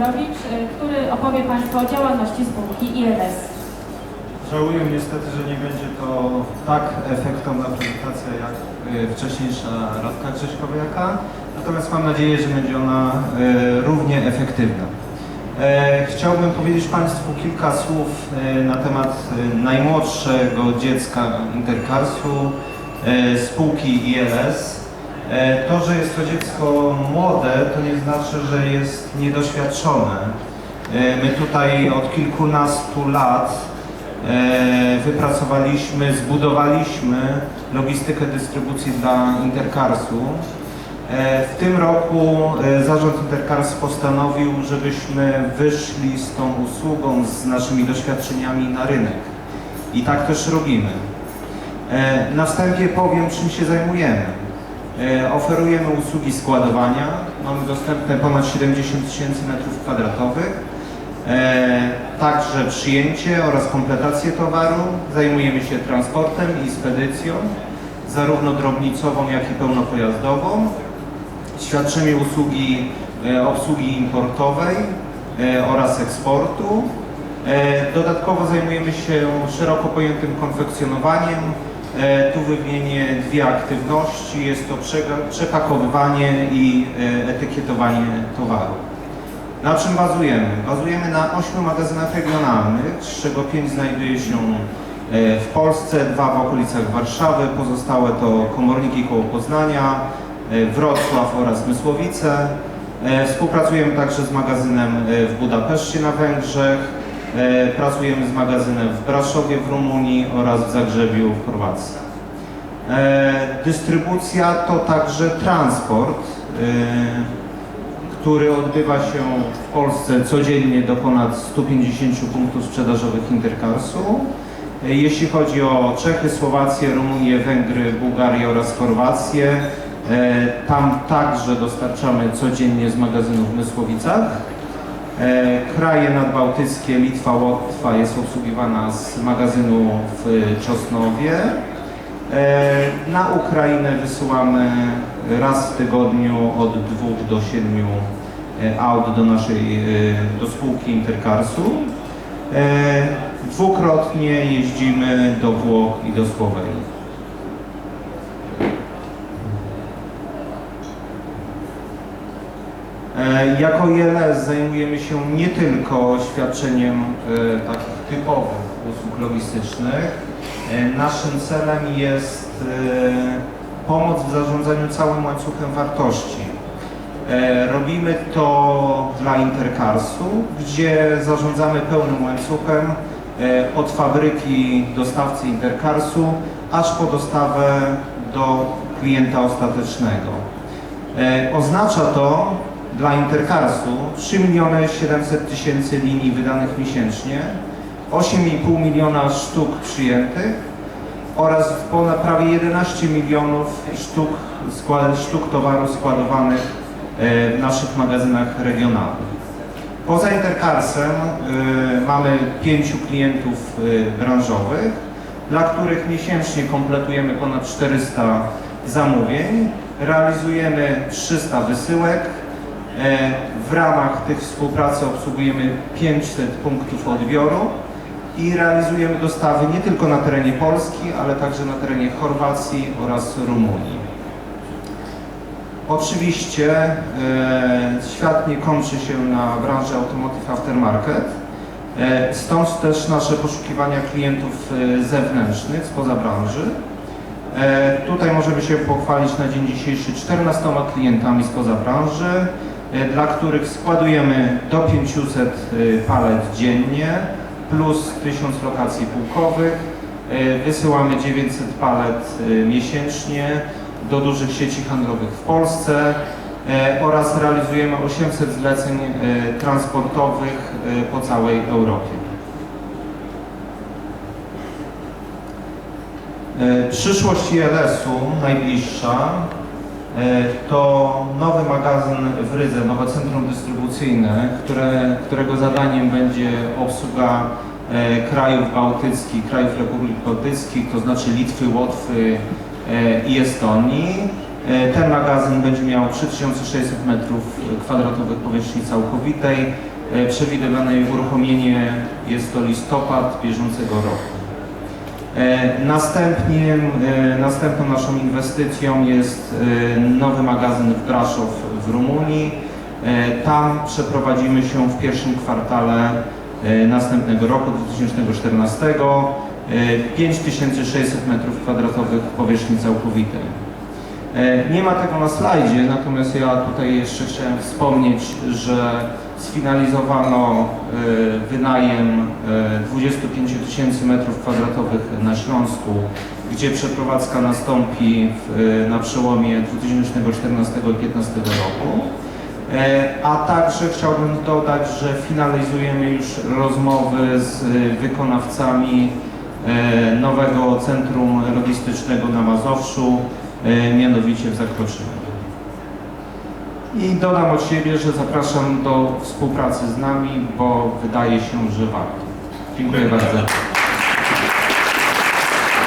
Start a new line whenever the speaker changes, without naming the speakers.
Piotrowicz, y, który opowie Państwu o działalności spółki ILS.
Żałuję niestety, że nie będzie to tak efektowna prezentacja jak y, wcześniejsza Radka Grześkowiaka, natomiast mam nadzieję, że będzie ona y, równie efektywna. E, Chciałbym powiedzieć Państwu kilka słów e, na temat e, najmłodszego dziecka Intercarsu, e, spółki ILS. E, To, że jest to dziecko młode, to nie znaczy, że jest niedoświadczone. E, My tutaj od kilkunastu lat e, wypracowaliśmy, zbudowaliśmy logistykę dystrybucji dla Intercarsu. W tym roku zarząd Intercars postanowił, żebyśmy wyszli z tą usługą, z naszymi doświadczeniami na rynek. I tak też robimy. Na wstępie powiem, czym się zajmujemy. E, Oferujemy usługi składowania. Mamy dostępne ponad 70 tysięcy metrów kwadratowych. E, Także przyjęcie oraz kompletację towaru. Zajmujemy się transportem i spedycją, zarówno drobnicową, jak i pełnopojazdową. Świadczymy usługi e, obsługi importowej oraz eksportu. Dodatkowo zajmujemy się szeroko pojętym konfekcjonowaniem. E, Tu wymienię dwie aktywności. Jest to przepakowywanie i e, etykietowanie towaru. Na czym bazujemy? Bazujemy na ośmiu magazynach regionalnych, z czego pięć znajduje się e, w Polsce, dwa w okolicach Warszawy, pozostałe to Komorniki koło Poznania, Wrocław oraz Mysłowice. Współpracujemy także z magazynem w Budapeszcie na Węgrzech, pracujemy z magazynem w Braszowie w Rumunii oraz w Zagrzebiu w Chorwacji. E, Dystrybucja to także transport. e, który odbywa się w Polsce codziennie do ponad 150 punktów sprzedażowych Intercarsu. Jeśli chodzi o Czechy, Słowację, Rumunię, Węgry, Bułgarię oraz Chorwację, e, tam także dostarczamy codziennie z magazynu w Mysłowicach. E, Kraje nadbałtyckie, Litwa, Łotwa jest obsługiwana z magazynu w Czosnowie. E, Na Ukrainę wysyłamy raz w tygodniu od dwóch do siedmiu e, aut do naszej, do spółki Intercarsu. Dwukrotnie jeździmy do Włoch i do Słowenii. Jako ILS zajmujemy się nie tylko świadczeniem e, takich typowych usług logistycznych. E, Naszym celem jest e, pomoc w zarządzaniu całym łańcuchem wartości. E, Robimy to dla Intercarsu, gdzie zarządzamy pełnym łańcuchem e, od fabryki dostawcy Intercarsu aż po dostawę do klienta ostatecznego. E, Oznacza to dla Intercarsu 3 miliony 700 tysięcy linii wydanych miesięcznie, 8,5 miliona sztuk przyjętych oraz ponad prawie 11 milionów sztuk, sztuk towaru składowanych e, w naszych magazynach regionalnych. Poza Intercarsem y, mamy pięciu klientów y, branżowych, dla których miesięcznie kompletujemy ponad 400 zamówień, realizujemy 300 wysyłek. E, W ramach tych współpracy obsługujemy 500 punktów odbioru i realizujemy dostawy nie tylko na terenie Polski, ale także na terenie Chorwacji oraz Rumunii. Oczywiście e, świat nie kończy się na branży Automotive Aftermarket, e, stąd też nasze poszukiwania klientów e, zewnętrznych spoza branży. E, tutaj możemy się pochwalić na dzień dzisiejszy 14 klientami spoza branży, dla których składujemy do 500 e, palet dziennie plus 1000 lokacji pułkowych. E, Wysyłamy 900 palet e, miesięcznie do dużych sieci handlowych w Polsce e, oraz realizujemy 800 zleceń e, transportowych e, po całej Europie. E, Przyszłość ILS-u najbliższa e, to nowy magazyn w Rydze, nowe centrum dystrybucyjne, które, którego zadaniem będzie obsługa e, krajów bałtyckich, krajów Republik Bałtyckich, to znaczy Litwy, Łotwy e, i Estonii. E, Ten magazyn będzie miał 3600 metrów kwadratowych powierzchni całkowitej, E, Przewidywane uruchomienie jest to listopad bieżącego roku. E, Następnie, e, następną naszą inwestycją jest e, nowy magazyn w Braszow w Rumunii. Tam przeprowadzimy się w pierwszym kwartale następnego roku, 2014. e, 5600 m2 powierzchni całkowitej. E, Nie ma tego na slajdzie, natomiast ja tutaj jeszcze chciałem wspomnieć, że sfinalizowano e, wynajem e, 25 tysięcy metrów kwadratowych na Śląsku, gdzie przeprowadzka nastąpi na przełomie 2014 i 2015 roku. E, A także chciałbym dodać, że finalizujemy już rozmowy z wykonawcami e, nowego centrum logistycznego na Mazowszu, e, mianowicie w Zakroczynie. I dodam od siebie, że zapraszam do współpracy z nami, bo wydaje się, że warto. Dziękuję bardzo.